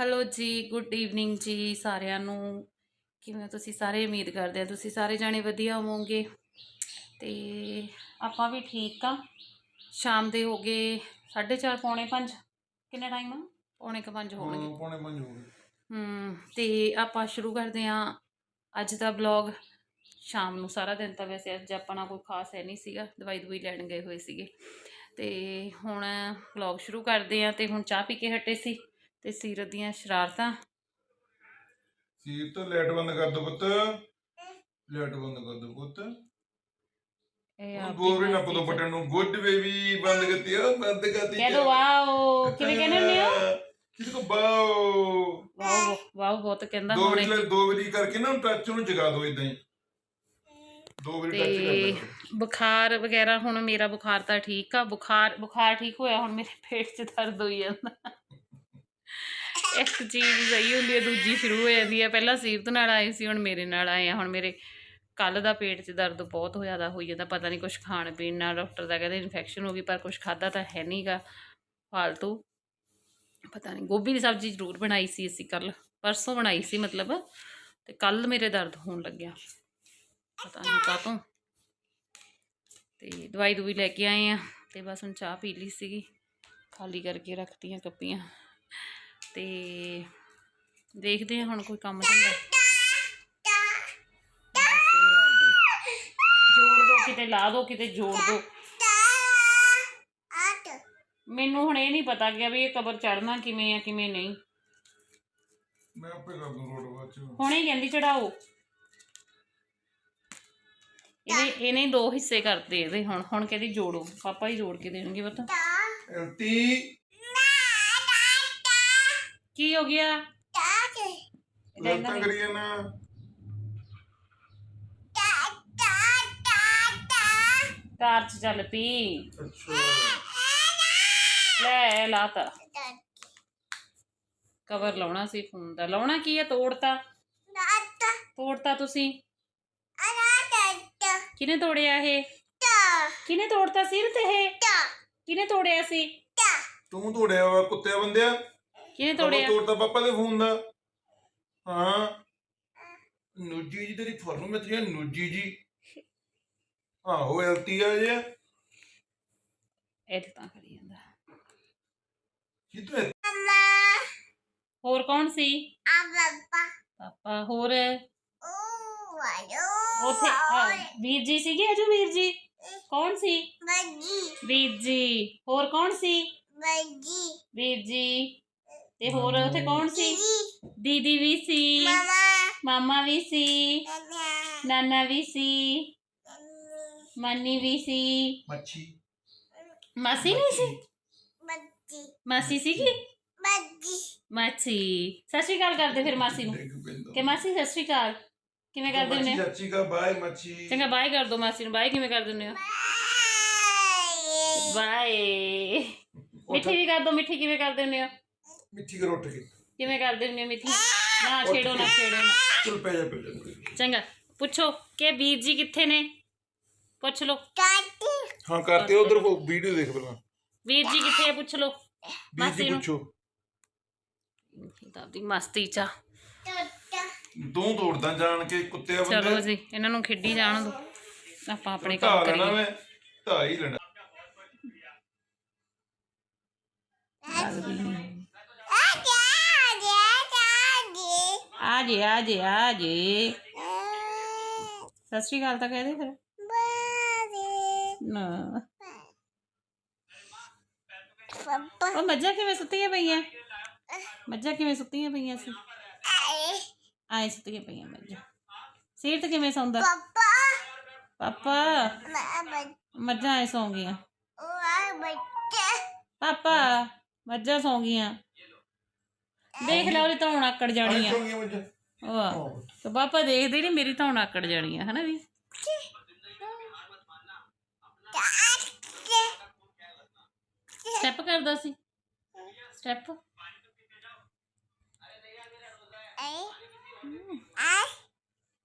Hello ਜੀ good evening ਜੀ ਸਾਰਿਆਂ ਨੂੰ। ਕਿਵੇਂ ਹੋ ਤੁਸੀਂ ਸਾਰੇ? ਉਮੀਦ ਕਰਦੇ ਆ ਤੁਸੀਂ ਸਾਰੇ ਜਾਣੇ ਵਧੀਆ ਹੋਵੋਗੇ। ਤੇ ਆਪਾਂ ਵੀ ਠੀਕ ਆ। ਸ਼ਾਮ ਦੇ ਹੋ ਗਏ 4:30 ਪੌਣੇ 5 ਕਿੰਨਾ ਟਾਈਮ ਆ? ਪੌਣੇ ਕੁ 5 ਹੋਣਗੇ। ਹਾਂ ਪੌਣੇ ਪੰਜ ਹੋ ਗਏ ਹਮ ਤੇ ਆਪਾਂ ਸ਼ੁਰੂ ਕਰਦੇ ਹਾਂ ਅੱਜ ਦਾ ਬਲੌਗ ਸ਼ਾਮ ਨੂੰ ਸਾਰਾ ਦਿਨ ਤਾਂ ਵੈਸੇ ਅੱਜ ਆਪਣਾ ਕੋਈ ਖਾਸ ਹੈ ਨਹੀਂ ਸੀਗਾ। ਦਵਾਈ ਦਵਾਈ ਲੈਣ ਗਏ ਹੋਏ ਸੀਗੇ। ਤੇ ਹੁਣ ਬਲੌਗ ਸ਼ੁਰੂ ਕਰਦੇ ਹਾਂ ਤੇ ਹੁਣ ਚਾਹ ਪੀ ਕੇ ਹਟੇ ਸੀ। ਤੇ ਸੀਰਤ ਦੀਆਂ ਸ਼ਰਾਰਤਾਂ? ਸੀਰ ਤੋਂ ਲਾਈਟ ਬੰਦ ਕਰ ਦੋ ਪੁੱਤ। ਲਾਈਟ ਬੰਦ ਕਰ ਦੋ ਪੁੱਤ। ਇਹ ਹੁਣ ਆਪਦੀ ਬੋਲ ਰਹੀ ਨਾ ਪਦੋ ਬਟਨ ਨੂੰ। ਗੁੱਡ ਬੇਬੀ ਬੰਦ ਕਰਤੀ ਆ ਬੰਦ ਕਰਤੀ ਕਹਿ ਦੋ ਵਾਓ ਕਿਵੇਂ ਕਹਿੰਦੇ ਹੁੰਦੇ ਹੋ? ਕਿਹਦੇ ਕੋ ਬਾਓ ਵਾਓ ਵਾਓ ਬਹੁਤ ਕਹਿੰਦਾ ਦੋ ਹੁਣੇ। ਵਾਰੀ ਦੋ ਵਾਰੀ ਕਰਕੇ ਨਾ ਟੱਚ ਨੂੰ ਜਗਾ ਦਿਓ ਇਦਾਂ ਹੀ। ਦੋ ਵਾਰੀ ਟੱਚ ਕਰ ਤੇ ਬੁਖਾਰ ਵਗੈਰਾ ਹੁਣ ਮੇਰਾ ਬੁਖਾਰ ਤਾਂ ਠੀਕ ਆ। ਬੁਖਾਰ ਬੁਖਾਰ ਠੀਕ ਹੋਇਆ ਹੁਣ ਮੇਰੇ ਪੇਟ 'ਚ ਦਰਦ ਹੋਈ ਜਾਂਦਾ। ਇੱਕ ਚੀਜ਼ ਸਹੀ ਹੁੰਦੀ ਹੈ, ਦੂਜੀ ਸ਼ੁਰੂ ਹੋ ਜਾਂਦੀ ਹੈ। ਪਹਿਲਾਂ ਸੀਰਤ ਨਾਲ ਆਏ ਸੀ, ਹੁਣ ਮੇਰੇ ਨਾਲ ਆਏ ਆ। ਹੁਣ ਮੇਰੇ ਕੱਲ ਦਾ ਪੇਟ 'ਚ ਦਰਦ ਬਹੁਤ ਹੋ ਜ਼ਿਆਦਾ ਹੋਈ ਜਾਂਦਾ ਪਤਾ ਨਹੀਂ ਕੁਝ ਖਾਣ ਪੀਣ ਨਾਲ ਡਾਕਟਰ ਦਾ ਕਹਿੰਦੇ ਇਨਫੈਕਸ਼ਨ ਹੋ ਗਈ, ਪਰ ਕੁਝ ਖਾਦਾ ਤਾਂ ਹੈ ਨਹੀਂਗਾ ਫਾਲਤੂ। ਪਤਾ ਨਹੀਂ, ਗੋਭੀ ਦੀ ਸਬਜ਼ੀ ਜ਼ਰੂਰ ਬਣਾਈ ਸੀ ਅਸੀਂ ਕੱਲ ਪਰਸੋਂ ਬਣਾਈ ਸੀ ਮਤਲਬ, ਤੇ ਕੱਲ ਮੇਰੇ ਦਰਦ ਹੋਣ ਲੱਗਿਆ। ਪਤਾ ਨਹੀਂ ਕਾਹਤੋਂ। ਤੇ ਦਵਾਈ ਦਵਾਈ ਲੈ ਕੇ ਆਏ ਆ, ਤੇ ਬਸ ਹੁਣ ਚਾਹ ਪੀ ਲਈ ਸੀਗੀ, ਖਾਲੀ ਕਰਕੇ ਰੱਖਤੀਆਂ ਕੱਪੀਆਂ। ਤੇ ਦੇਖਦੇ ਆ ਹੁਣ ਕੋਈ ਕੰਮ ਬਈ। ਜੋੜ ਦੋ ਕਿਤੇ ਲਾ ਦੋ ਕਿਤੇ ਜੋੜ ਦੋ। ਮੈਨੂੰ ਹੁਣ ਇਹ ਨਹੀਂ ਪਤਾ ਗਿਆ ਵੀ ਇਹ ਕਬਰ ਚੜਨਾ ਕਿਵੇਂ ਆ ਕਿਵੇਂ ਨਹੀਂ। ਮੈਂ ਆਪੇ ਕਰ ਦੂੰ ਰੋਡ ਬਾਅਦ ਚ। ਹੁਣੇ ਹੀ ਕਹਿੰਦੀ ਚੜਾਓ ਇਹਨੇ ਇਹਨੇ ਦੋ ਹਿੱਸੇ ਕਰਤੇ ਇਹਦੇ ਹੁਣ। ਹੁਣ ਕਹਿੰਦੀ ਜੋੜੋ। ਪਾਪਾ ਹੀ ਜੋੜ ਕੇ ਦੇਣਗੇ ਪਤਾ। ਐਲਤੀ ਕੀ ਹੋ ਗਿਆ? ਇਹਦਾ ਇਹਨਾਂ ਲੱਤਾਂ ਨੇ- ਕਰੀਏ ਨਾ ਕਾਰ ਚ ਚੱਲ ਪੀ। ਅੱਛਾ। ਲੈ ਲਾਤਾ ਕਵਰ ਲਾਉਣਾ ਸੀ ਫੋਨ ਦਾ। ਲਾਉਣਾ ਕੀ ਹੈ ਤੋੜਤਾ। ਤੋੜਤਾ ਤੁਸੀਂ? ਕਿਹਨੇ ਤੋੜਿਆ ਇਹ? ਕਿਹਨੇ ਤੋੜਤਾ ਸਿਰ ਤੇ ਇਹ? ਕਿਹਨੇ ਤੋੜਿਆ ਸੀ? ਤੂੰ ਤੋੜਿਆ ਵਾ ਕੁੱਤਿਆ ਬੰਦਿਆ? ਕਿਹਨੇ ਤੋੜਿਆ? ਤੋੜਤਾ ਪਾਪਾ ਦੇ ਫੋਨ ਦਾ। ਹਾਂ। ਨੂਜੀ ਜੀ ਤੇਰੀ ਫਰਨੂ ਮੈਂ ਤੇਰੀ ਨੂਜੀ ਜੀ। ਆਹੋ ਐਲਤੀ ਆ ਜੇ ਇਹ ਤਾਂ ਕਰੀ ਜਾਂਦਾ। ਕੀ ਤੂੰ ਇਹ- ਹੋਰ ਕੌਣ ਸੀ? ਪਾਪਾ। ਹੋਰ? ਉਥੇ ਵੀਰ ਜੀ ਸੀਗੇ ਅਜੂ ਵੀਰ ਜੀ? ਕੌਣ ਸੀ? ਵੀਰ ਜੀ। ਹੋਰ ਕੌਣ ਸੀ? ਵੀਰ ਜੀ। ਤੇ ਹੋਰ ਉਥੇ ਕੌਣ ਸੀ? ਦੀਦੀ ਵੀ ਸੀ। ਮਾਮਾ। ਵੀ ਸੀ। ਨਾਨਾ ਵੀ ਸੀ। ਮਾਨੀ ਵੀ ਸੀ। ਮੱਛੀ। ਮਾਸੀ ਨਹੀਂ ਸੀ? ਮਾਸੀ ਸੀਗੀ? ਮਾਸੀ। ਸਤਿ ਸ਼੍ਰੀ ਅਕਾਲ ਕਰਦੇ ਫਿਰ ਮਾਸੀ ਨੂੰ। ਕਿ ਮਾਸੀ ਸਤਿ ਸ਼੍ਰੀ ਅਕਾਲ। ਕਿਵੇਂ ਕਰਦੇ ਹੋ? ਚਾਚੀ ਕਾ ਬਾਏ ਮੱਛੀ। ਚੰਗਾ ਬਾਏ ਕਰ ਦੋ ਮਾਸੀ ਨੂੰ। ਬਾਏ ਕਿਵੇਂ ਕਰ ਦਿੰਦੇ ਹੋ? ਬਾਏ। ਮਿੱਠੀ ਵੀ ਕਰ ਦੋ ਮਿੱਠੀ ਕਿਵੇਂ ਕਰ ਦਿੰਦੇ ਹੋ? ਮਿੱਠੀ ਕਰ ਉੱਠ ਕੇ। ਕਿਵੇਂ ਕਰ ਦਿੰਦੇ ਹੋ ਮਿੱਠੀ? ਨਾ ਛੇੜੋ ਨਾ ਛੇੜੋ। ਨਾ ਚਲ ਪੈ ਜਾ ਪੈ ਜਾ ਚੰਗਾ। ਪੁੱਛੋ ਕਿ ਵੀਰ ਜੀ ਕਿੱਥੇ ਨੇ? ਪੁੱਛ ਲਓ। ਹਾਂ ਕਰਤੇ ਉਧਰ ਵੀਡੀਓ ਦੇਖ ਪਹਿਲਾਂ। ਵੀਰ ਜੀ ਕਿੱਥੇ ਆ ਪੁੱਛ ਲਓ। ਵੀਰ ਮਾਸੀ ਜੀ ਨੂੰ। ਪੁੱਛੋ। ਤਾਂ ਦੀ ਮਸਤੀ ਚ ਆ। ਦੋ ਤੋੜਦਾ ਜਾਣ ਕੇ ਕੁੱਤਿਆ ਚਲੋ ਬੰਦੇ ਜੀ ਇਹਨਾਂ ਨੂੰ ਖੇਡੀ ਜਾਣ ਦੋ। ਆਪਾਂ ਆਪਣੇ ਢਾ ਕੰਮ ਲੈਣਾ ਕਰੀਏ। ਮੈਂ ਢਾ ਹੀ ਲੈਣਾ। ਆ ਜੇ ਆ ਜੇ ਆ ਜੇ ਸਤਿ ਸ਼੍ਰੀ ਅਕਾਲ ਤਾਂ ਕਹਿ ਦੇ ਫਿਰ ਨਾ ਉਹ ਮੱਝਾਂ ਕਿਵੇਂ ਸੁੱਤੀਆਂ ਪਈਆਂ ਮੱਝਾਂ ਕਿਵੇਂ ਸੁੱਤੀਆਂ ਪਈਆਂ ਸੀ ਆਏ ਸੁੱਤੀਆਂ ਪਈਆਂ ਮੱਝਾਂ ਸੀਟ ਕਿਵੇਂ ਸੌਂਦਾ ਪਾਪਾ ਮੱਝਾਂ ਐ ਸੌਂ ਗਈਆਂ ਪਾਪਾ ਮੱਝਾਂ ਸੌਂ ਗਈਆਂ ਦੇਖ ਲੈ ਉਹਦੀ ਧੌਣ ਆਕੜ ਜਾਣੀ ਆ। ਸੌਂ ਗਈਆਂ ਮੱਝਾਂ ਵਾਹ। ਤੇ ਪਾਪਾ ਦੇਖਦੇ ਨਹੀਂ ਮੇਰੀ ਧੌਣ ਆਕੜ ਜਾਣੀ ਆ ਹਨਾ ਵੀ? ਸਟੈਪ ਕਰਦਾ ਸੀ। ਸਟੈਪ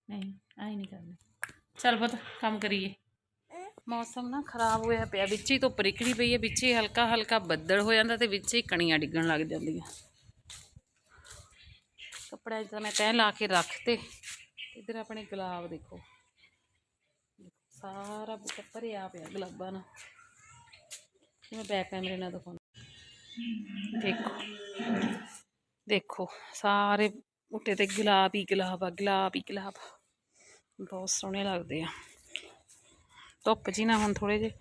ਨਹੀਂ ਆਈ ਨਹੀਂ ਕਰਨਾ। ਚੱਲ ਪੁੱਤ ਕੰਮ ਕਰੀਏ। ਮੌਸਮ ਨਾ ਖਰਾਬ ਹੋਇਆ ਪਿਆ ਵਿੱਚ ਹੀ ਧੁੱਪ ਨਿਕਲੀ ਪਈ ਹੈ ਵਿੱਚ ਹੀ ਹਲਕਾ ਹਲਕਾ ਬੱਦਲ ਹੋ ਜਾਂਦਾ ਤੇ ਵਿੱਚ ਹੀ ਕਣੀਆਂ ਡਿੱਗਣ ਲੱਗ ਜਾਂਦੀਆਂ। ਕੱਪੜਿਆਂ 'ਚ ਤਾਂ ਮੈਂ ਤੈਅ ਲਾ ਕੇ ਰੱਖ ਤੇ ਇੱਧਰ ਆਪਣੇ ਗੁਲਾਬ ਦੇਖੋ। ਸਾਰਾ ਬੂਟਾ ਭਰਿਆ ਪਿਆ ਗੁਲਾਬਾਂ ਨਾਲ। ਮੈਂ ਬੈਕ ਕੈਮਰੇ ਨਾਲ ਦਿਖਾਉਣਾ। ਦੇਖੋ ਦੇਖੋ, ਸਾਰੇ ਬੂਟੇ ਤੇ ਗੁਲਾਬ ਹੀ ਗੁਲਾਬ ਆ, ਗੁਲਾਬ ਹੀ ਗੁਲਾਬ। ਬਹੁਤ ਸੋਹਣੇ ਲੱਗਦੇ ਆ। ਧੁੱਪ ਜੀ ਨਾ ਹੁਣ ਥੋੜੇ ਜਿਹੇ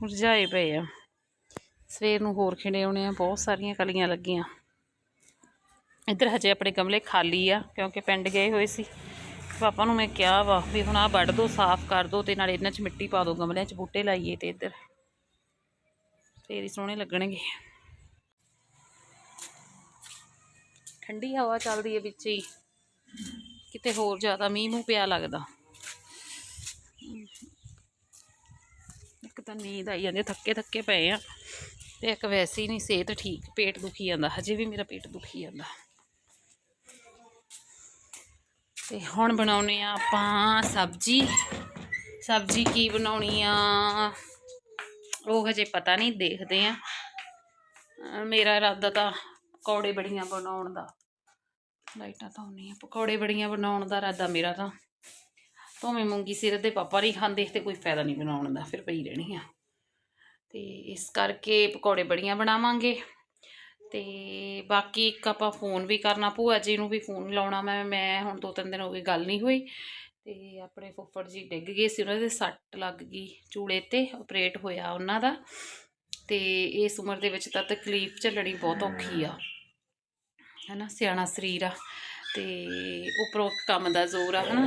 ਮੁਰਝਾਏ ਪਏ ਆ। ਸਵੇਰ ਨੂੰ ਹੋਰ ਖਿੜੇ ਆਉਣੇ ਆ, ਬਹੁਤ ਸਾਰੀਆਂ ਕਲੀਆਂ ਲੱਗੀਆਂ। ਇੱਧਰ ਹਜੇ ਆਪਣੇ ਗਮਲੇ ਖਾਲੀ ਆ, ਕਿਉਂਕਿ ਪਿੰਡ ਗਏ ਹੋਏ ਸੀ। ਪਾਪਾ ਨੂੰ ਮੈਂ ਕਿਹਾ ਵਾ ਵੀ ਹੁਣ ਆ ਵੱਢ ਦੋ, ਸਾਫ਼ ਕਰ ਦੋ ਤੇ ਨਾਲ ਇਹਨਾਂ 'ਚ ਮਿੱਟੀ ਪਾ ਦੋ, ਗਮਲਿਆਂ 'ਚ ਬੂਟੇ ਲਾਈਏ ਤੇ ਇੱਧਰ। ਫੇਰ ਹੀ ਸੋਹਣੇ ਲੱਗਣਗੇ। ਠੰਡੀ ਹਵਾ ਚੱਲਦੀ ਹੈ ਵਿੱਚ ਹੀ। ਕਿਤੇ ਹੋਰ ਜ਼ਿਆਦਾ ਮੀਂਹ ਮੂੰਹ ਪਿਆ ਲੱਗਦਾ। ਇੱਕ ਤਾਂ ਨੀਂਦ ਆਈ ਜਾਂਦੀ ਥੱਕੇ ਥੱਕੇ ਪਏ ਆ। ਤੇ ਇੱਕ ਵੈਸੇ ਹੀ ਨਹੀਂ, ਸਿਹਤ ਠੀਕ, ਪੇਟ ਦੁਖੀ ਜਾਂਦਾ, ਹਜੇ ਵੀ ਮੇਰਾ ਪੇਟ ਦੁਖੀ ਜਾਂਦਾ। ਤੇ ਹੁਣ ਬਣਾਉਨੇ ਆ ਆਪਾਂ ਸਬਜੀ। ਸਬਜੀ ਕੀ ਬਣਾਉਣੀ ਆ? ਉਹ ਹਜੇ ਪਤਾ ਨਹੀਂ, ਦੇਖਦੇ ਆ। ਮੇਰਾ ਇਰਾਦਾ ਤਾਂ ਪਕੌੜੇ ਬੜੀਆਂ ਬਣਾਉਣ ਦਾ। ਲਾਈਟਾਂ ਤਾਂ ਹੁੰਦੀਆਂ ਪਕੌੜੇ ਬੜੀਆਂ ਬਣਾਉਣ ਦਾ ਇਰਾਦਾ ਮੇਰਾ ਤਾਂ। ਭਾਵੇਂ ਮੂੰਗੀ ਸਿਰ ਦੇ ਪਾਪਾ ਨਹੀਂ ਖਾਂਦੇ, ਤੇ ਕੋਈ ਫਾਇਦਾ ਨਹੀਂ ਬਣਾਉਣ ਦਾ, ਫਿਰ ਪਈ ਰਹਿਣੀ ਆ। ਤੇ ਇਸ ਕਰਕੇ ਪਕੌੜੇ ਬੜੀਆਂ ਬਣਾਵਾਂਗੇ। ਤੇ ਬਾਕੀ ਇੱਕ ਆਪਾਂ ਫੋਨ ਵੀ ਕਰਨਾ, ਭੂਆ ਜੀ ਨੂੰ ਵੀ ਫੋਨ ਲਾਉਣਾ ਮੈਂ ਮੈਂ ਹੁਣ ਦੋ ਤਿੰਨ ਦਿਨ ਹੋ ਗਏ ਗੱਲ ਨਹੀਂ ਹੋਈ ਤੇ ਆਪਣੇ ਫੁੱਫੜ ਜੀ ਡਿੱਗ ਗਏ ਸੀ ਉਹਨਾਂ ਦੇ ਸੱਟ ਲੱਗ ਗਈ ਚੂਲੇ ਤੇ ਆਪਰੇਟ ਹੋਇਆ ਉਹਨਾਂ ਦਾ ਤੇ ਇਸ ਉਮਰ ਦੇ ਵਿੱਚ ਤਾਂ ਤਕਲੀਫ ਝੱਲਣੀ ਬਹੁਤ ਔਖੀ ਆ, ਹੈਨਾ, ਸਿਆਣਾ ਸਰੀਰ ਆ ਤੇ ਉਪਰੋਂ ਕੰਮ ਦਾ ਜ਼ੋਰ ਆ, ਹਨਾ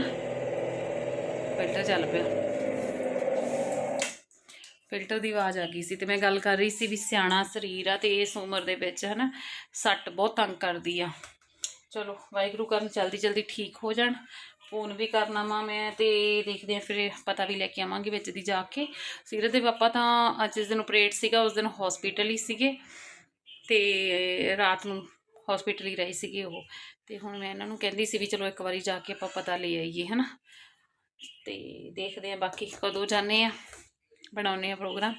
ਫਿਲਟਰ ਚੱਲ ਪਿਆ। ਫਿਲਟਰ ਦੀ ਆਵਾਜ਼ ਆ ਗਈ ਸੀ ਤੇ ਮੈਂ ਗੱਲ ਕਰ ਰਹੀ ਸੀ ਵੀ ਸਿਆਣਾ ਸਰੀਰ ਆ ਤੇ ਇਸ ਉਮਰ ਦੇ ਵਿੱਚ ਹਨਾ ਸੱਟ ਬਹੁਤ ਤੰਗ ਕਰਦੀ ਆ। ਚਲੋ, ਵਾਹਿਗੁਰੂ ਕਰਨ ਜਲਦੀ ਜਲਦੀ ਠੀਕ ਹੋ ਜਾਣ। ਫੋਨ ਵੀ ਕਰਨਾ ਵਾ ਮੈਂ ਤੇ ਦੇਖਦੇ ਆ ਫਿਰ ਪਤਾ ਵੀ ਲੈ ਕੇ ਆਵਾਂਗੇ ਵਿੱਚ ਦੀ ਜਾ ਕੇ। ਸੀਰਤ ਦੇ ਪਾਪਾ ਤਾਂ ਅੱਜ ਜਿਸ ਦਿਨ ਆਪਰੇਟ ਸੀਗਾ, ਉਸ ਦਿਨ ਹਸਪੀਟਲ ਹੀ ਸੀਗੇ ਤੇ ਰਾਤ ਨੂੰ ਹਸਪੀਟਲ ਹੀ ਰਹੇ ਸੀਗੇ ਉਹ। ਤੇ ਹੁਣ ਮੈਂ ਇਹਨਾਂ ਨੂੰ ਕਹਿੰਦੀ ਸੀ ਵੀ ਚਲੋ ਇੱਕ ਵਾਰੀ ਜਾ ਕੇ ਆਪਾਂ ਪਤਾ ਲੈ ਆਈਏ, ਹਨਾ। ਤੇ ਦੇਖਦੇ ਆ ਬਾਕੀ ਕਦੋਂ ਜਾਂਦੇ ਆ। ਬਣਾਉਨੇ ਆ ਪ੍ਰੋਗਰਾਮ।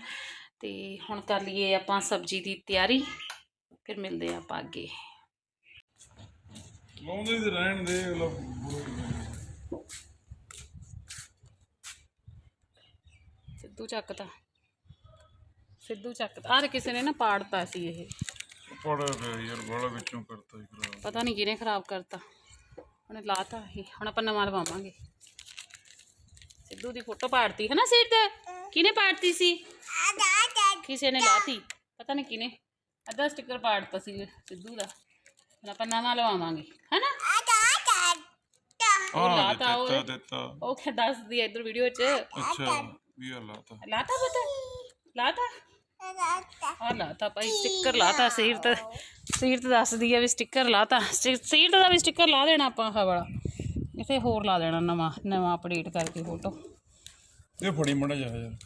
ਤੇ ਹੁਣ ਕਰ ਲਈਏ ਆਪਾਂ ਸਬਜ਼ੀ ਦੀ ਤਿਆਰੀ ਫਿਰ ਮਿਲਦੇ ਆ ਆਪਾਂ ਅੱਗੇ। ਲਾਉਂਦੇ ਤੇ ਰਹਿਣ ਦੇ ਅਗਲਾ ਬੁਰਾ ਸਿੱਧੂ ਚੱਕਤਾ ਸਿੱਧੂ ਚੱਕਤਾ ਆਹ ਕਿਸੇ ਨੇ ਨਾ ਪਾੜਤਾ ਸੀ ਇਹ। ਪੜਾ ਪਿਆ ਯਾਰ ਬਾਲਾ ਵਿੱਚੋਂ ਕਰਤਾ ਹੀ ਖਰਾਬ। ਪਤਾ ਨਹੀਂ ਕਿਹਨੇ ਖਰਾਬ ਕਰਤਾ। ਉਹਨੇ ਲਾਤਾ ਇਹ ਹੁਣ ਆਪਾਂ ਨਵਾਂ ਲਵਾਵਾਂਗੇ। ਸਿੱਧੂ ਦੀ ਫੋਟੋ ਪਾੜਤੀ ਹੈ ਨਾ ਸਿਰ ਤੇ? ਕਿਹਨੇ ਪਾੜਤੀ ਸੀ? ਕਿਸੇ ਨੇ ਲਾਤੀ। ਪਤਾ ਨਹੀਂ ਕਿਹਨੇ। ਅੱਧਾ ਸਟicker ਪਾੜਤਾ ਸੀ ਸਿੱਧੂ ਦਾ। ਹੁਣ ਆਪਾਂ ਨਵਾਂ ਲਵਾਵਾਂਗੇ ਹੈ ਨਾ ਉਹ ਲਾਤਾ ਉਹ। ਦਿੱਤਾ। ਦਿੱਤਾ ਉਹ ਕਿ ਦੱਸਦੀ ਹੈ ਇਧਰ ਵੀਡੀਓ 'ਚ। ਅੱਛਾ ਵੀ ਆ ਲਾਤਾ। ਲਾਤਾ ਪਤਾ? ਲਾਤਾ? ਆ ਲਾਤਾ ਭਾਈ ਸਟicker ਲਾਤਾ ਸਿਰ ਤੇ ਸਿਰ ਤੇ ਦੱਸਦੀ ਆ ਵੀ ਸਟicker ਲਾਤਾ। ਸਿਰ ਦਾ ਵੀ ਸਟicker ਲਾ ਦੇਣਾ ਆਪਾਂ ਆਹ ਵਾਲਾ। ਇਥੇ ਹੋਰ ਲਾ ਦੇਣਾ ਨਵਾਂ ਨਵਾਂ ਅਪਡੇਟ ਕਰਕੇ ਫੋਟੋ ਇਹ ਫੜੀ ਮੜਾ ਜਾ ਯਾਰ।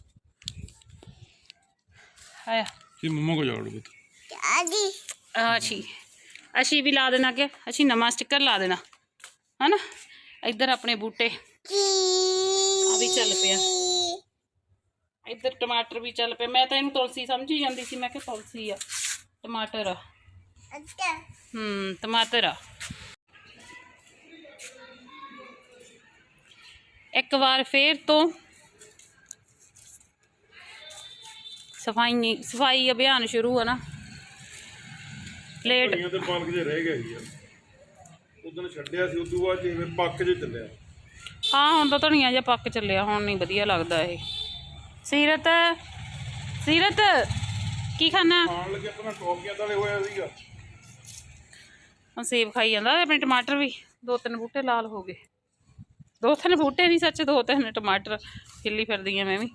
ਆਇਆ। ਕਿ ਮੰਮਾ ਕੋ ਜਾੜ ਬਤ ਆ ਛੀ ਅਸੀਂ ਵੀ ਲਾ ਦੇਣਾ ਕਿ? ਅਸੀਂ ਨਵਾਂ ਸਟicker ਲਾ ਦੇਣਾ। ਹਨਾ? ਇੱਧਰ ਆਪਣੇ ਬੂਟੇ। ਆ ਵੀ ਚੱਲ ਪਿਆ। ਇੱਧਰ ਟਮਾਟਰ ਵੀ ਚੱਲ ਪਿਆ। ਮੈਂ ਤਾਂ ਇਹਨੂੰ ਤੁਲਸੀ ਸਮਝੀ ਜਾਂਦੀ ਸੀ। ਮੈਂ ਕਿ ਤੁਲਸੀ ਆ ਟਮਾਟਰ ਆ। ਹੂੰ ਇੱਕ ਵਾਰ ਫੇਰ ਤੋਂ ਸਫ਼ਾਈ ਸਫ਼ਾਈ ਅਭਿਆਨ ਸ਼ੁਰੂ ਆ ਨਾ ਲੇਟ ਤੇ ਪਾਲਕ ਜੇ ਰਹਿ ਗਿਆ ਸੀ ਯਾਰ ਉਦੋਂ ਛੱਡਿਆ ਸੀ ਉਦੋਂ ਬਾਅਦ ਜਿਵੇਂ ਪੱਕ ਜੇ ਚੱਲਿਆ। ਹਾਂ ਹੁਣ ਤਾਂ ਧਨੀਆ ਜਿਹਾ ਪੱਕ ਚੱਲਿਆ ਹੁਣ ਨਹੀਂ ਵਧੀਆ ਲੱਗਦਾ ਇਹ। ਸੀਰਤ ਸੀਰਤ ਕੀ ਖਾਣਾ? ਖਾਣ ਲੱਗੇ ਆਪਣਾ ਟੋਪੀਆਂ ਤਲੇ ਹੋਇਆ ਸੀਗਾ। ਹੁਣ ਸੇਬ ਖਾਈ ਜਾਂਦਾ ਆਪਣੇ ਟਮਾਟਰ ਵੀ। ਦੋ ਤਿੰਨ ਬੂਟੇ ਲਾਲ ਹੋ ਗਏ। ਦੋ ਤਿੰਨ ਬੂਟੇ ਨਹੀਂ ਸੱਚ ਦੋ ਤਿੰਨ ਟਮਾਟਰ ਖਿੱਲੀ ਫਿਰਦੀ ਆ ਮੈਂ ਵੀ।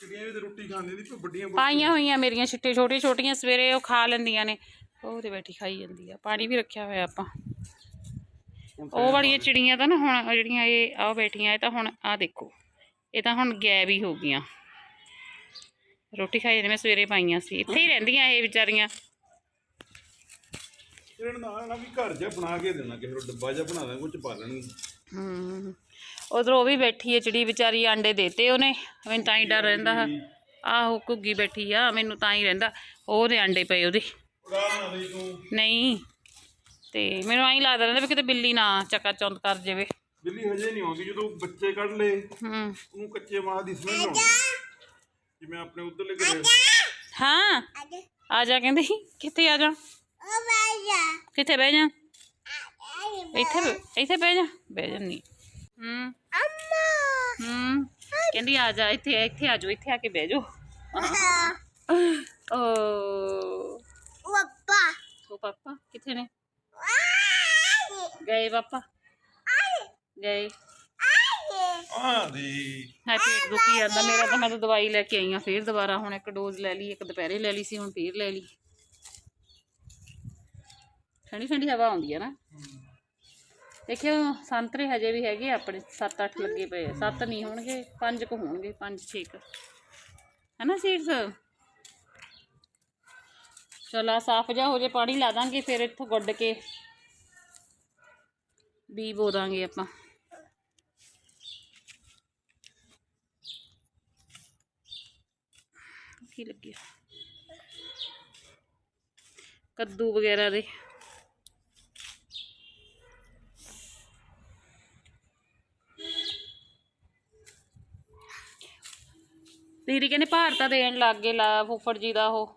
ਚਿੜੀਆਂ ਵੀ ਤੇ ਰੋਟੀ ਖਾਂਦੀਆਂ ਦੀ ਵੱਡੀਆਂ ਪਾਈਆਂ ਹੋਈਆਂ ਮੇਰੀਆਂ ਛਿੱਟੇ ਛੋਟੀਆਂ ਛੋਟੀਆਂ ਸਵੇਰੇ ਉਹ ਖਾ ਲੈਂਦੀਆਂ ਨੇ। ਉਹ ਤੇ ਬੈਠੀ ਖਾਈ ਜਾਂਦੀ ਆ ਪਾਣੀ ਵੀ ਰੱਖਿਆ ਹੋਇਆ ਆਪਾਂ। ਉਹ ਵਾਲੀਆਂ ਚਿੜੀਆਂ ਤਾਂ ਨਾ ਹੁਣ ਆਹ ਜਿਹੜੀਆਂ ਇਹ ਆ ਬੈਠੀਆਂ ਇਹ ਤਾਂ ਹੁਣ ਆ ਦੇਖੋ ਇਹ ਤਾਂ ਹੁਣ ਗਾਇਬ ਹੀ ਹੋ ਗਈਆਂ। ਰੋਟੀ ਖਾਈ ਜਾਂਦੀ ਮੈਂ ਸਵੇਰੇ ਪਾਈਆਂ ਸੀ। ਇੱਥੇ ਹੀ ਰਹਿੰਦੀਆਂ ਇਹ ਵਿਚਾਰੀਆਂ। ਇਹਨਾਂ ਨਾਲ ਨਾ ਵੀ ਘਰ ਜਿਹਾ ਬਣਾ ਕੇ ਦੇਣਾ ਕਿਸੇ ਨੂੰ ਡੱਬਾ ਜਿਹਾ ਬਣਾ ਦਾਂਗੇ ਉਹ ਚ ਪਾ ਲੈਣਗੇ ਹੂੰ ਉਧਰ ਉਹ ਵੀ ਬੈਠੀ ਹੈ ਚਿੜੀ ਵਿਚਾਰੀ ਆਂਡੇ ਦੇਤੇ ਉਹਨੇ ਮੈਨੂੰ ਤਾਂ ਹੀ ਡਰ ਰਹਿੰਦਾ ਹੈ। ਆਹੋ ਘੁੱਗੀ ਬੈਠੀ ਆ ਮੈਨੂੰ ਤਾਂ ਹੀ ਰਹਿੰਦਾ ਉਹਦੇ ਆਂਡੇ ਪਏ ਉਹਦੇ। ਉਡਾ ਬਣਾ ਦੇ ਤੂੰ। ਨਹੀਂ ਤੇ ਮੈਨੂੰ ਐਂ ਲੱਗਦਾ ਰਹਿੰਦਾ ਵੀ ਕਿਤੇ ਬਿੱਲੀ ਨਾ ਚੱਕਾ ਚੌਂਦ ਕਰ ਜਾਵੇ। ਬਿੱਲੀ ਹਜੇ ਨਹੀਂ ਆਉਂਦੀ ਜਦੋਂ ਬੱਚੇ ਕੱਢ ਲਏ ਹੂੰ। ਉਹਨੂੰ ਕੱਚੇ ਮਾਂ ਦੀ ਸਮੈਲ ਆਉਂਦੀ। ਜਿਵੇਂ ਆਪਣੇ ਉਧਰ ਲੱਗੇ ਹਾਂ ਆ ਜਾ ਕਹਿੰਦੀ ਕਿੱਥੇ ਆ ਜਾ? ਕਿੱਥੇ ਬਹਿ ਜਾ? ਇੱਥੇ ਬਹਿ- ਇੱਥੇ ਬਹਿ ਜਾ। ਬਹਿ ਜੰਨੀ ਹੂੰ। ਹੂੰ। ਕਹਿੰਦੀ ਆ ਜਾ ਇੱਥੇ ਇੱਥੇ ਆ ਜਾ ਇੱਥੇ ਆ ਕੇ ਬਹਿ ਜਾ ਓ। ਉਹ ਪਾਪਾ ਕਿੱਥੇ ਨੇ? ਗਏ ਪਾਪਾ? ਗਏ। ਆ ਦੀ ਹੈ ਪੇਟ ਦੁਖੀ ਜਾਂਦਾ ਮੇਰਾ ਤਾਂ ਮੈਂ ਤਾਂ ਦਵਾਈ ਲੈ ਕੇ ਆਈ ਆ ਫੇਰ ਦੁਬਾਰਾ ਹੁਣ ਇੱਕ ਡੋਜ਼ ਲੈ ਲਈ ਇੱਕ ਦੁਪਹਿਰੇ ਲੈ ਲਈ ਸੀ ਹੁਣ ਫੇਰ ਲੈ ਲਈ। ਠੰਡੀ ਠੰਡੀ ਹਵਾ ਆਉਂਦੀ ਹੈ ਨਾ। ਦੇਖਿਓ, ਸੰਤਰੇ ਹਜੇ ਵੀ ਹੈਗੇ ਆ, ਆਪਣੇ 7-8 ਲੱਗੇ ਪਏ ਆ। 7 ਨਹੀਂ ਹੋਣਗੇ 5 ਕੁ ਹੋਣਗੇ 5-6 ਕੁ। ਹੈਨਾ ਸੀਟਸ ਚਲਾ ਸਾਫ਼ ਜਾ ਹੋ ਜੇ, ਪਾਣੀ ਲਾ ਦਾਂਗੇ, ਫਿਰ ਇੱਥੋਂ ਗੁੱਡ ਕੇ ਬੀ ਬੋ ਦਾਂਗੇ ਆਪਾਂ। ਕੀ ਲੱਗਿਆ ਕੱਦੂ ਵਗੈਰਾ ਦੇ। ਦੀਦੀ ਕਹਿੰਦੇ ਭਾਰ ਤਾਂ ਦੇਣ ਲੱਗ ਗਏ ਲਾ ਫੁੱਫੜ ਜੀ ਦਾ ਉਹ।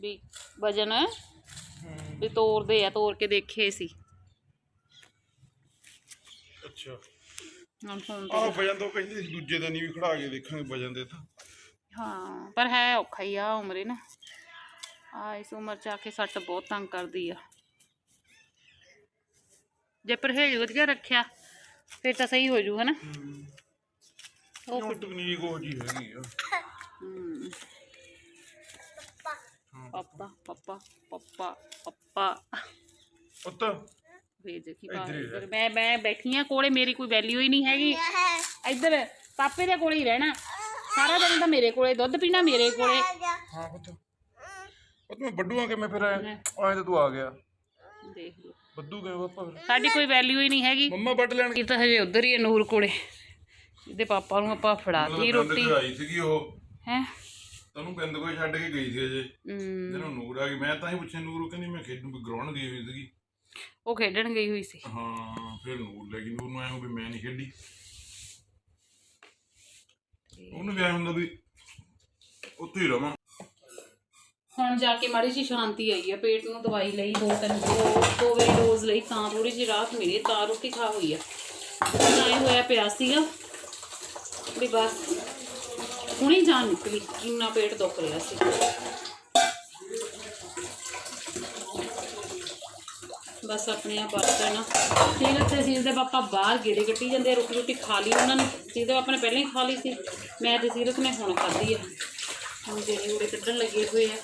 ਵੀ ਵਜਨ ਵੀ ਤੋੜਦੇ ਆ ਤੋੜ ਕੇ ਦੇਖੇ ਸੀ। ਅੱਛਾ। ਹੁਣ ਫੋਨ ਤੇ ਆਹ ਵਜਨ ਤੋਂ ਕਹਿੰਦੇ ਸੀ ਦੂਜੇ ਦਿਨ ਹੀ ਵੀ ਖੜਾ ਕੇ ਦੇਖਾਂਗੇ ਵਜਨ ਦੇ ਤਾਂ। ਹਾਂ ਪਰ ਹੈ ਔਖਾ ਹੀ ਆ ਉਮਰੇ ਨਾ। ਆ ਇਸ ਉਮਰ ਚ ਆ ਕੇ ਸੱਟ ਬਹੁਤ ਤੰਗ ਕਰਦੀ ਆ। ਜੇ ਪਰਹੇਜ਼ ਵਧੀਆ ਰੱਖਿਆ ਫਿਰ ਤਾਂ ਸਹੀ ਹੋ ਜੂ ਹਨਾ ਉਹ ਉਹ ਤਕਨੀਕ ਉਹ ਜੀ ਹੈਗੀ ਆ ਹਮ। ਪਾਪਾ ਪਾਪਾ ਪਾਪਾ ਪਾਪਾ ਪੁੱਤ ਵੇ ਦੇਖੀ ਇੱਧਰ ਹੀ ਇੱਧਰ ਮੈਂ ਮੈਂ ਬੈਠੀ ਆ ਕੋਲੇ ਮੇਰੀ ਕੋਈ ਵੈਲਿਊ ਹੀ ਨਹੀਂ ਹੈਗੀ ਇੱਧਰ ਪਾਪੇ ਦੇ ਕੋਲੇ ਹੀ ਰਹਿਣਾ ਸਾਰਾ ਦਿਨ ਤਾਂ ਮੇਰੇ ਕੋਲੇ ਦੁੱਧ ਪੀਣਾ ਮੇਰੇ ਕੋਲੇ ਹਾਂ ਪੁੱਤ ਪੁੱਤ ਮੈਂ ਵੱਡੂ ਆ ਕੇ ਮੈਂ ਫਿਰ ਆਏ ਆਏ ਤਾਂ ਤੂੰ ਆ ਗਿਆ ਦੇਖ ਲਓ ਵੱਡੂ ਗਏ ਪਾਪਾ ਫਿਰ ਸਾਡੀ ਕੋਈ ਵੈਲਿਊ ਹੀ ਨਹੀਂ ਹੈਗੀ ਮੰਮਾ ਵੱਢ ਲੈਣ ਇਹ ਤਾਂ ਹਜੇ ਉਧਰ ਹੀ ਹੈ ਨੂਰ ਕੋਲੇ ਇਹਦੇ ਪਾਪਾ ਨੂੰ ਆਪਾਂ ਫੜਾਤੀ ਰੋਟੀ। ਆਈ ਸੀਗੀ ਉਹ। ਹੈ? ਤੈਨੂੰ ਬਿੰਦ ਕੋਈ ਛੱਡ ਕੇ ਗਈ ਸੀ ਅਜੇ। ਜਦੋਂ ਨੂਰ ਆ ਗਈ ਮੈਂ ਤਾਂ ਹੀ ਪੁੱਛਿਆ ਨੂਰ ਕਹਿੰਦੀ ਮੈਂ ਖੇਡੂ ਵੀ ਗਰਾਊਂਡ ਗਈ ਹੋਈ ਸੀਗੀ। ਉਹ ਖੇਡਣ ਗਈ ਹੋਈ ਸੀ। ਹਾਂ ਫਿਰ ਨੂਰ ਲੈ ਗਈ। ਨੂਰ ਨੂੰ ਐਂ ਹੋ ਵੀ ਮੈਂ ਨਹੀਂ ਖੇਡੀ। ਉਹਨੂੰ ਵੀ ਐਂ ਹੁੰਦਾ ਵੀ ਉੱਥੇ ਹੀ ਰਵਾਂ। ਹੁਣ ਜਾ ਕੇ ਮਾੜੀ ਜੀ ਸ਼ਾਂਤੀ ਆਈ ਹੈ ਪੇਟ ਨੂੰ ਦਵਾਈ ਲਈ ਦੋ ਤਿੰਨ ਦੋ ਦੋ ਵੇ ਡੋਜ਼ ਲਈ ਤਾਂ ਥੋੜੀ ਜਿਹੀ ਰਾਹਤ ਮਿਲੀ ਤਾਂ ਰੋਟੀ ਖਾ ਹੋਈ ਆ। ਆਏ ਹੋਇਆ ਪਿਆ ਸੀਗਾ। ਵੀ ਬਸ। ਹੁਣੇ ਜਾਨ ਨਿਕਲੀ ਇੰਨਾ ਪੇਟ ਦੁੱਖ ਰਿਹਾ ਸੀ। ਬਸ ਆਪਣੇ ਆਪ ਬਰਤਨ ਹੈ ਤੇ ਸੀਰਤ ਦੇ ਪਾਪਾ ਬਾਹਰ ਗੇੜੇ ਕੱਟੀ ਜਾਂਦੇ ਆ, ਰੋਟੀ ਰੋਟੀ ਖਾ ਲਈ ਉਹਨਾਂ ਨੇ। ਸੀਰਤ ਦੇ ਪਾਪਾ ਨੇ ਪਹਿਲਾਂ ਹੀ ਖਾ ਲਈ ਸੀ। ਮੈਂ ਤੇ ਸੀਰਤ ਨੇ ਹੁਣ ਖਾਧੀ ਆ। ਹੁਣ ਜਿਹੜੇ ਉੜੇ ਕੱਢਣ ਲੱਗੇ ਹੋਏ ਆ।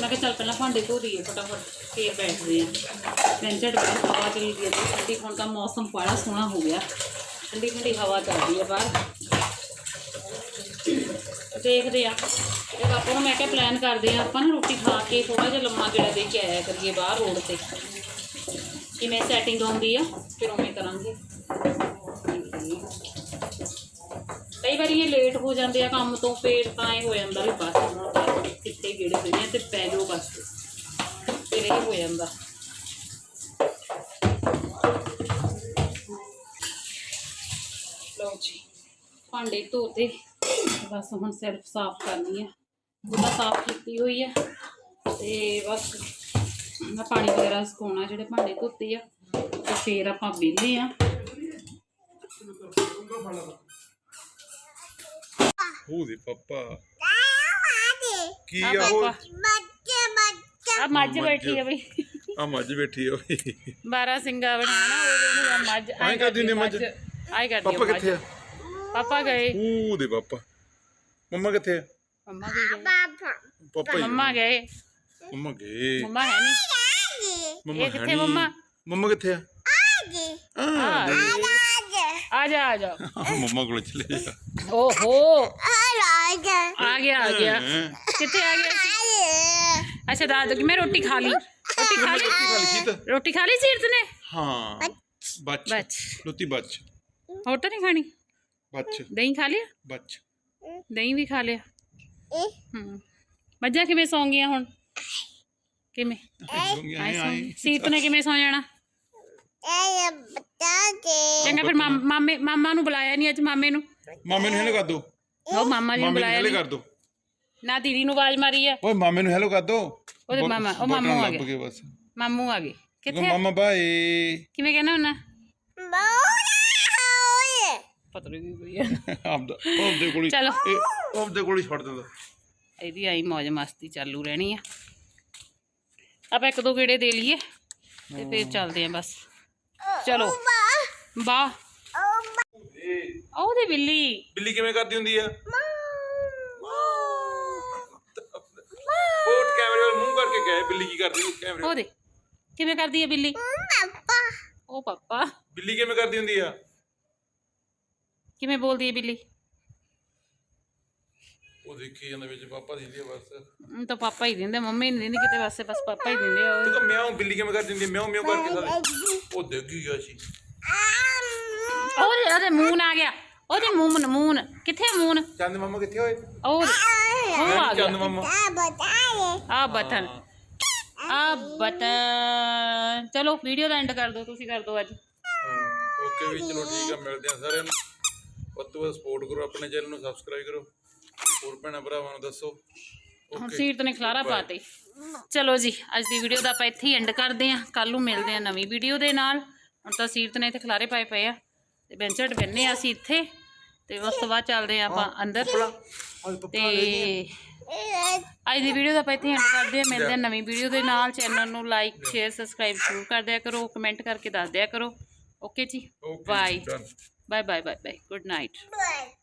ਮੈਂ ਕਿਹਾ ਚੱਲ ਪਹਿਲਾਂ ਭਾਂਡੇ ਧੋ ਦਈਏ ਫਟਾਫਟ ਫੇਰ ਬੈਠਦੇ ਆ। ਦਿਨ ਝੜ ਹਵਾ ਚੱਲਦੀ ਹੈ ਠੰਡੀ ਹੁਣ ਤਾਂ ਮੌਸਮ ਬੜਾ ਸੋਹਣਾ ਹੋ ਗਿਆ। ਠੰਡੀ ਠੰਡੀ ਹਵਾ ਚੱਲਦੀ ਹੈ ਬਾਹਰ। ਦੇਖਦੇ ਆ। ਤੇ ਪਾਪਾ ਨੂੰ ਮੈਂ ਕਿਹਾ ਪਲਾਨ ਕਰਦੇ ਆ, ਆਪਾਂ ਨਾ ਰੋਟੀ ਖਾ ਕੇ ਥੋੜਾ ਜਿਹਾ ਲੰਮਾ ਗੇੜਾ ਦੇ ਕੇ ਆਇਆ ਕਰੀਏ ਬਾਹਰ ਰੋਡ ਤੇ। ਕਿਵੇਂ ਸੈਟਿੰਗ ਆਉਂਦੀ ਆ, ਫਿਰ ਉਵੇਂ ਕਰਾਂਗੇ। ਕਈ ਵਾਰੀ ਇਹ ਲੇਟ ਹੋ ਜਾਂਦੇ ਆ ਕੰਮ ਤੋਂ, ਫੇਰ ਤਾਂ ਇਹ ਹੋ ਜਾਂਦਾ ਵੀ ਬਸ ਹੁਣ ਤਾਂ ਕਿੱਥੇ ਗੇੜੇ ਦੇਣੇ ਆ ਤੇ ਪੈ ਜਾਓ ਬਸ ਫਿਰ ਇਹ ਹੋ ਜਾਂਦਾ। ਲਓ ਜੀ, ਭਾਂਡੇ ਧੋਤੇ ਬਸ ਹੁਣ ਸਿਰਫ ਸਾਫ਼ ਕਰਨੀ ਆ। ਉਹਦਾ ਸਾਫ਼ ਕੀਤੀ ਹੋਈ ਆ ਤੇ ਬਸ ਮੈਂ ਪਾਣੀ ਵਗੈਰਾ ਸੁਕਾਉਣਾ ਜਿਹੜੇ ਭਾਂਡੇ ਧੋਤੇ ਆ ਤੇ ਫੇਰ ਆਪਾਂ ਵਿਹਲੇ ਆ। ਉਹਦੇ ਪਾਪਾ। ਕੀ ਆ ਉਹ? ਆ ਮੱਝ ਬੈਠੀ ਆ ਬਈ। ਆ ਮੱਝ ਬੈਠੀ ਆ ਬਈ। ਬਾਰਾ ਸਿੰਘਾ ਬਣਾਣਾ ਉਹਦੇ ਨੂੰ ਮੱਝ। ਆਏਂ ਕਰਦੀ ਨੇ ਮੱਝ? ਆਈ ਕਰਦੀ ਪਾਪਾ। ਕਿੱਥੇ ਆ? ਪਾਪਾ ਗਏ। ਉਹਦੇ ਪਾਪਾ। ਮੰਮਾ ਕਿੱਥੇ ਆ ਮੰਮਾ ਵੀ ਗਏ ਪਾਪਾ ਹੀ ਮੰਮਾ ਗਏ ਮੰਮਾ ਗਏ ਮੰਮਾ ਹੈ ਨਹੀਂ ਮੰਮਾ ਇਹ ਕਿੱਥੇ ਹੈ ਨੀ। ਮੰਮਾ? ਮੰਮਾ ਕਿੱਥੇ ਆ ਆ ਆ ਆ ਜਾ ਆ ਜਾ ਮੰਮਾ ਕੋਲ ਚਲੇ ਜਾ ਓਹੋ ਆ ਗਿਆ ਆ ਗਿਆ ਹੈਂ। ਕਿੱਥੇ ਆ ਗਿਆ ਸੀ ਅੱਛਾ ਦਾਦ ਕਿ ਮੈਂ ਰੋਟੀ ਖਾ ਲਈ ਰੋਟੀ ਖਾ ਲਈ ਰੋਟੀ ਖਾ ਲਈ ਸੀਤ ਰੋਟੀ ਖਾ ਦਹੀਂ ਵੀ ਖਾ ਲਿਆ। ਹੂੰ। ਮੱਝਾਂ ਕਿਵੇਂ ਸੌਂ ਗਈਆਂ ਹੁਣ? ਕਿਵੇਂ? ਆਏ ਸੌਂ- ਸੀਰਤ ਨੇ ਕਿਵੇਂ ਸੌ ਜਾਣਾ? ਚੰਗਾ ਫਿਰ ਮਾਮ- ਮਾਮੇ ਮਾਮਾ ਨੂੰ ਬੁਲਾਇਆ ਨਹੀਂ ਅੱਜ ਮਾਮੇ ਨੂੰ। ਮਾਮੇ ਨੂੰ ਹੈਲੋ ਕਰ ਦੋ। ਉਹ ਮਾਮਾ ਜੀ ਨੂੰ ਮਾਮੇ ਨੂੰ ਬੁਲਾਇਆ ਹੈਲੋ। ਕਰ ਦੋ। ਨਾ ਦੀਦੀ ਨੂੰ ਆਵਾਜ਼ ਮਾਰੀ ਆ। ਓਏ ਮਾਮੇ ਨੂੰ ਹੈਲੋ ਕਰ ਦੋ। ਉਹਦੇ ਮਾਮਾ ਉਹ ਮਾਮੂ ਆ ਗਏ ਬਸ। ਮਾਮੂ ਆ ਗਏ। ਕਿੱਥੇ ਆ? ਮਾਮਾ ਬਾਏ। ਕਿਵੇਂ ਕਹਿਣਾ ਹੁੰਨਾ ਪਤਾ ਨਹੀਂ ਕੋਈ ਆ ਆਪਦਾ ਆਪਦੇ ਕੋਲ ਹੀ ਚਲੋ। ਇਹ ਆਪਦੇ ਕੋਲ ਹੀ ਛੱਡ ਦਿੰਦਾ ਇਹਦੀ ਆਈ ਮौज ਮਸਤੀ ਚਾਲੂ ਰਹਿਣੀ ਆ ਆਪਾਂ ਇੱਕ ਦੋ ਗੇੜੇ ਦੇ ਲਈਏ ਤੇ ਫੇਰ ਚੱਲਦੇ ਆ ਬਸ ਚਲੋ ਵਾਹ ਇਹ ਉਹਦੇ ਬਿੱਲੀ ਬਿੱਲੀ ਕਿਵੇਂ ਕਰਦੀ ਹੁੰਦੀ ਆ ਕੋਟ ਕੈਮਰੇ ਵੱਲ ਮੂੰਹ ਕਰਕੇ ਗਏ ਬਿੱਲੀ ਕੀ ਕਰਦੀ ਹੈ ਕੈਮਰੇ ਉਹਦੇ ਕਿਵੇਂ ਕਰਦੀ ਹੈ ਬਿੱਲੀ ਉਹ ਪਾਪਾ ਬਿੱਲੀ ਕਿਵੇਂ ਕਰਦੀ ਹੁੰਦੀ ਆ ਕਿਵੇਂ ਬੋਲਦੀ ਹੈ ਬਿੱਲੀ? ਉਹ ਦੇਖੀ ਜਾਂਦਾ ਵਿੱਚ ਪਾਪਾ ਦੀ ਲਈ ਬਸ। ਹੁਣ ਤਾਂ ਪਾਪਾ ਹੀ ਦਿੰਦੇ ਮੰਮੀ ਨਹੀਂ ਦਿੰਦੀ ਕਿਤੇ ਵਾਸਤੇ ਬਸ ਪਾਪਾ ਹੀ ਦਿੰਦੇ ਆ ਤੂੰ ਉਹ। ਤਾਂ ਮਿਆਉ ਬਿੱਲੀ ਕਿਵੇਂ ਕਰਦੀ ਹੁੰਦੀ ਆ? ਮਿਆਉ ਮਿਆਉ ਕਰਕੇ ਸਾਰੇ ਉਹ ਦੇਖੀ ਗਿਆ ਸੀ ਉਹਦੇ ਉਹਦੇ ਮੂੰਹ ਆ ਗਿਆ। ਉਹਦੇ ਮੂੰਹ ਨੂੰ ਮੂੰਹ ਨੂੰ। ਕਿੱਥੇ ਆ ਮੂੰਹ ਨੂੰ? ਚੰਦ ਮਾਮਾ ਕਿੱਥੇ ਹੋਏ ਉਹ ਉਹ ਆ ਚੰਦ ਗਿਆ। ਮਾਮਾ। ਆ ਬਟਨ। ਆ ਬਟਨ। ਚਲੋ ਵੀਡੀਓ ਦਾ ਐਂਡ ਕਰ ਦਿਓ ਤੁਸੀਂ ਕਰ ਦਿਓ ਅੱਜ। ਓਕੇ ਵੀ ਚਲੋ ਠੀਕ ਆ ਮਿਲਦੇ ਆ ਸਾਰਿਆਂ ਨੂੰ। ਤੋਂ ਵੱਧ ਸਪੋਰਟ ਕਰੋ ਆਪਣੇ ਚੈਨਲ ਨੂੰ ਸਬਸਕ੍ਰਾਈਬ ਕਰੋ। ਹੋਰ ਭੈਣਾਂ ਭਰਾਵਾਂ ਨੂੰ ਦੱਸੋ। ਹੁਣ ਓਕੇ ਸੀਰਤ ਨੇ ਖਲਾਰਾ ਪਾਤੇ। ਚਲੋ ਜੀ ਅੱਜ ਦੀ ਵੀਡੀਓ ਦਾ ਆਪਾਂ ਇੱਥੇ ਹੀ ਐਂਡ ਕਰਦੇ ਆਂ ਕੱਲ ਨੂੰ ਮਿਲਦੇ ਆਂ ਨਵੀਂ ਵੀਡੀਓ ਦੇ ਨਾਲ। ਹੁਣ ਤਾਂ ਸੀਰਤ ਨੇ ਇੱਥੇ ਖਲਾਰੇ ਪਾਏ ਪਏ ਆ। ਤੇ ਬੈਂਚਟ ਬੰਨੇ ਆ ਅਸੀਂ ਇੱਥੇ। ਤੇ ਉਸ ਤੋਂ ਬਾਅਦ ਚੱਲਦੇ ਆਂ ਆਪਾਂ ਅੰਦਰ। ਤੇ ਅੱਜ ਦੀ ਵੀਡੀਓ ਦਾ ਆਪਾਂ ਇੱਥੇ ਐਂਡ ਕਰਦੇ ਆਂ ਮਿਲਦੇ ਆਂ ਨਵੀਂ ਵੀਡੀਓ ਦੇ ਨਾਲ। ਚੈਨਲ ਨੂੰ ਲਾਈਕ ਸ਼ੇਅਰ ਸਬਸਕ੍ਰਾਈਬ ਜ਼ਰੂਰ ਕਰ ਦਿਆ ਕਰੋ। ਕਮੈਂਟ ਕਰਕੇ ਦੱਸ ਦਿਆ ਕਰੋ। Okay ji. Bye done bye bye bye bye good night Bye.